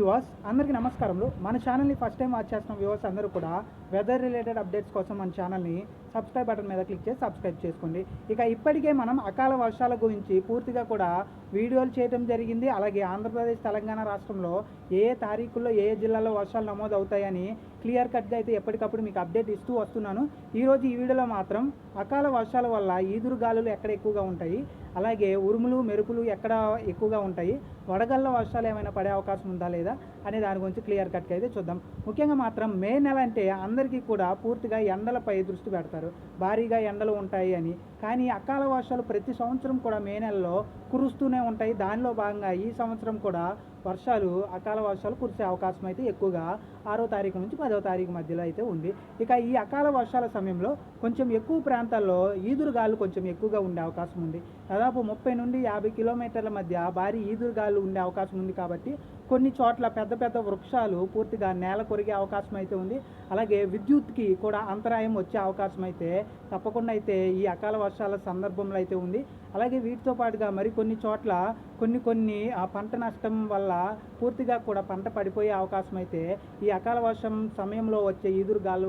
Viewers అందరికీ నమస్కారములు. మన ఛానల్ని ఫస్ట్ టైం వాచ్ చేస్తున్న వ్యూవర్స్ అందరూ కూడా వెదర్ రిలేటెడ్ అప్డేట్స్ కోసం మన ఛానల్ని సబ్స్క్రైబ్ బటన్ మీద క్లిక్ చేసి సబ్స్క్రైబ్ చేసుకోండి. ఇక ఇప్పటికే మనం అకాల వర్షాల గురించి పూర్తిగా కూడా వీడియోలు చేయడం జరిగింది. అలాగే ఆంధ్రప్రదేశ్ తెలంగాణ రాష్ట్రంలో ఏ ఏ తారీఖుల్లో ఏ ఏ జిల్లాలో వర్షాలు నమోదు అవుతాయని క్లియర్ కట్గా అయితే ఎప్పటికప్పుడు మీకు అప్డేట్ ఇస్తూ వస్తున్నాను. ఈరోజు ఈ వీడియోలో మాత్రం అకాల వర్షాల వల్ల ఈదురు గాలులు ఎక్కడ ఎక్కువగా ఉంటాయి? అలాగే ఉరుములు మెరుపులు ఎక్కడ ఎక్కువగా ఉంటాయి? వడగళ్ళ వర్షాలు ఏమైనా పడే అవకాశం ఉందా లేదా అనే దాని గురించి క్లియర్ కట్గా అయితే చూద్దాం. ముఖ్యంగా మాత్రం మే నెల అంటే అందరికీ కూడా పూర్తిగా ఎండలపై దృష్టి పెడతారు. భారీగా ఎండలు ఉంటాయి అని. కానీ అకాల వర్షాలు ప్రతి సంవత్సరం కూడా మే నెలలో కురుస్తూనే ఉంటాయి. దానిలో భాగంగా ఈ సంవత్సరం కూడా వర్షాలు అకాల వర్షాలు కురిసే అవకాశం అయితే ఎక్కువగా ఆరో తారీఖు నుంచి పదో తారీఖు మధ్యలో అయితే ఉంది. ఇక ఈ అకాల వర్షాల సమయంలో కొంచెం ఎక్కువ ప్రాంతాల్లో ఈదురుగాలు కొంచెం ఎక్కువగా ఉండే అవకాశం ఉంది. దాదాపు ముప్పై నుండి యాభై కిలోమీటర్ల మధ్య భారీ ఈదురుగాలు ఉండే అవకాశం ఉంది కాబట్టి కొన్ని చోట్ల పెద్ద పెద్ద వృక్షాలు పూర్తిగా నేల కొరిగే అవకాశం అయితే ఉంది. అలాగే విద్యుత్కి కూడా అంతరాయం వచ్చే అవకాశం అయితే తప్పకుండా అయితే ఈ అకాల వర్షాల సందర్భంలో అయితే ఉంది. అలాగే వీటితో పాటుగా మరికొన్ని చోట్ల కొన్ని కొన్ని ఆ పంట నష్టం వల్ల పూర్తిగా కూడా పంట పడిపోయే అవకాశం అయితే ఈ అకాల వర్షం సమయంలో వచ్చే ఈదురుగాలు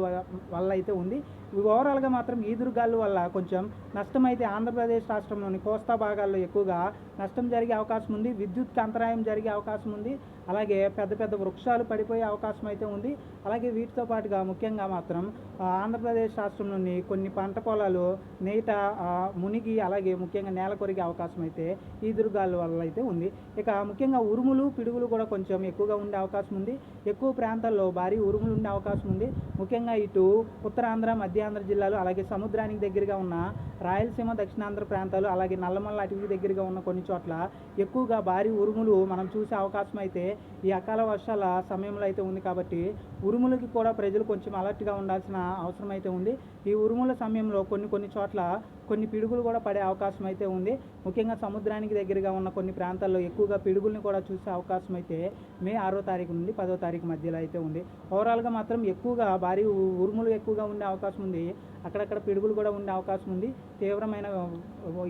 వల్ల అయితే ఉంది. ఓవరాల్గా మాత్రం ఈదురుగాలు వల్ల కొంచెం నష్టం అయితే ఆంధ్రప్రదేశ్ రాష్ట్రంలోని కోస్తా భాగాల్లో ఎక్కువగా నష్టం జరిగే అవకాశం ఉంది. విద్యుత్ అంతరాయం జరిగే అవకాశం ఉంది. అలాగే పెద్ద పెద్ద వృక్షాలు పడిపోయే అవకాశం అయితే ఉంది. అలాగే వీటితో పాటుగా ముఖ్యంగా మాత్రం ఆంధ్రప్రదేశ్ రాష్ట్రంలోని కొన్ని పంట పొలాలు నేట మునిగి అలాగే ముఖ్యంగా నేల కొరిగే అవకాశం అయితే ఈదురుగాలు వల్ల అయితే ఉంది. ఇక ముఖ్యంగా ఉరుములు పిడుగులు కూడా కొంచెం ఎక్కువగా ఉండే అవకాశం ఉంది. ఎక్కువ ప్రాంతాల్లో భారీ ఉరుములు ఉండే అవకాశం ఉంది. ముఖ్యంగా ఇటు ఉత్తరాంధ్ర మధ్యాంధ్ర జిల్లాలు అలాగే సముద్రానికి దగ్గరగా ఉన్న రాయలసీమ దక్షిణాంధ్ర ప్రాంతాలు అలాగే నల్లమల్ల అటవీ దగ్గరగా ఉన్న కొన్ని చోట్ల ఎక్కువగా భారీ ఉరుములు మనం చూసే అవకాశం అయితే ఈ అకాల వర్షాల సమయంలో అయితే ఉంది కాబట్టి ఉరుములకి కూడా ప్రజలు కొంచెం అలర్ట్గా ఉండాల్సిన అవసరం అయితే ఉంది. ఈ ఉరుముల సమయంలో కొన్ని కొన్ని చోట్ల కొన్ని పిడుగులు కూడా పడే అవకాశం అయితే ఉంది. ముఖ్యంగా సముద్రానికి దగ్గరగా ఉన్న కొన్ని ప్రాంతాల్లో ఎక్కువగా పిడుగుల్ని కూడా చూసే అవకాశం అయితే మే ఆరో తారీఖు నుండి పదో తారీఖు మధ్యలో అయితే ఉంది. ఓవరాల్గా మాత్రం ఎక్కువగా భారీ ఉరుములు ఎక్కువగా ఉండే అవకాశం ఉంది. అక్కడక్కడ పిడుగులు కూడా ఉండే అవకాశం ఉంది. తీవ్రమైన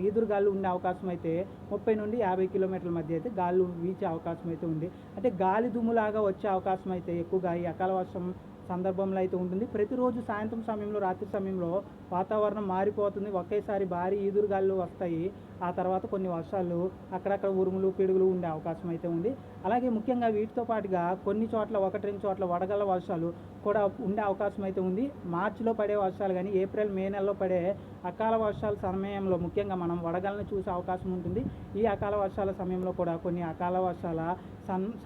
ఈదురుగాలు ఉండే అవకాశం అయితే ముప్పై నుండి యాభై కిలోమీటర్ల మధ్య అయితే గాలు వీచే అవకాశం అయితే ఉంది. అంటే గాలి దుమ్ములాగా వచ్చే అవకాశం అయితే ఎక్కువగా ఈ అకాల వర్షం సందర్భంలో అయితే ఉంటుంది. ప్రతిరోజు సాయంత్రం సమయంలో రాత్రి సమయంలో వాతావరణం మారిపోతుంది. ఒకేసారి భారీ ఈదురుగాలు వస్తాయి. ఆ తర్వాత కొన్ని వర్షాలు అక్కడక్కడ ఉరుములు పిడుగులు ఉండే అవకాశం అయితే ఉంది. అలాగే ముఖ్యంగా వీటితో పాటుగా కొన్ని చోట్ల ఒకటి రెండు చోట్ల వడగళ్ళ వర్షాలు కూడా ఉండే అవకాశం అయితే ఉంది. మార్చిలో పడే వర్షాలు కానీ ఏప్రిల్ మే నెలలో పడే అకాల వర్షాల సమయంలో ముఖ్యంగా మనం వడగళ్ళను చూసే అవకాశం ఉంటుంది. ఈ అకాల వర్షాల సమయంలో కూడా కొన్ని అకాల వర్షాల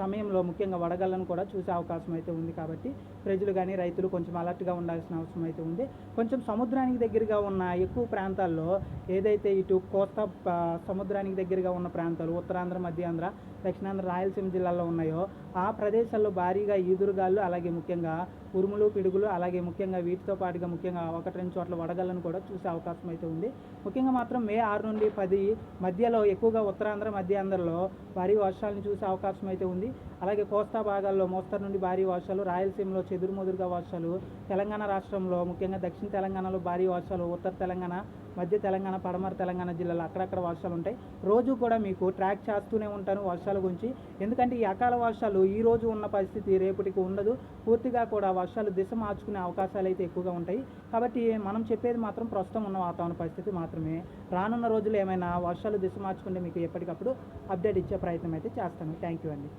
సమయంలో ముఖ్యంగా వడగళ్ళను కూడా చూసే అవకాశం అయితే ఉంది కాబట్టి ప్రజలు కానీ రైతులు కొంచెం అలర్ట్గా ఉండాల్సిన అవసరం అయితే ఉంది. కొంచెం సముద్రానికి దగ్గరగా ఉన్న ఎక్కువ ప్రాంతాల్లో ఏదైతే ఇటు కోస్తా సముద్రానికి దగ్గరగా ఉన్న ప్రాంతాలు ఉత్తరాంధ్ర మధ్యాంధ్ర దక్షిణాంధ్ర రాయలసీమ జిల్లాల్లో ఉన్నాయో ఆ ప్రదేశాల్లో భారీగా ఈదురుగాలు అలాగే ముఖ్యంగా ఉరుములు పిడుగులు అలాగే ముఖ్యంగా వీటితో పాటుగా ముఖ్యంగా ఒకటి రెండు చోట్ల వడగళ్ళను కూడా చూసే అవకాశం అయితే ఉంది. ముఖ్యంగా మాత్రం మే ఆరు నుండి పది మధ్యలో ఎక్కువగా ఉత్తరాంధ్ర మధ్యాంధ్రలో భారీ వర్షాలను చూసే అవకాశం అయితే ఉంది. అలాగే కోస్తా భాగాల్లో మోస్తరు నుండి భారీ వర్షాలు రాయలసీమలో చెదురుమదురుగా వర్షాలు తెలంగాణ రాష్ట్రంలో ముఖ్యంగా దక్షిణ తెలంగాణలో భారీ వర్షాలు ఉత్తర తెలంగాణ మధ్య తెలంగాణ పడమర తెలంగాణ జిల్లాలో అక్కడక్కడ వర్షాలు ఉంటాయి రోజు కూడా మీకు ట్రాక్ చేస్తూనే ఉంటాను వర్షాల గురించి. ఎందుకంటే ఈ అకాల వర్షాలు ఈ రోజు ఉన్న పరిస్థితి రేపటికి ఉండదు. పూర్తిగా కూడా వర్షాలు దిశ మార్చుకునే అవకాశాలు అయితే ఎక్కువగా ఉంటాయి. కాబట్టి మనం చెప్పేది మాత్రం ప్రస్తుతం ఉన్న వాతావరణ పరిస్థితి మాత్రమే. రానున్న రోజులు ఏమైనా వర్షాలు దిశ మార్చుకుంటే మీకు ఎప్పటికప్పుడు అప్డేట్ ఇచ్చే ప్రయత్నం అయితే చేస్తాను. థ్యాంక్ యూ అండి.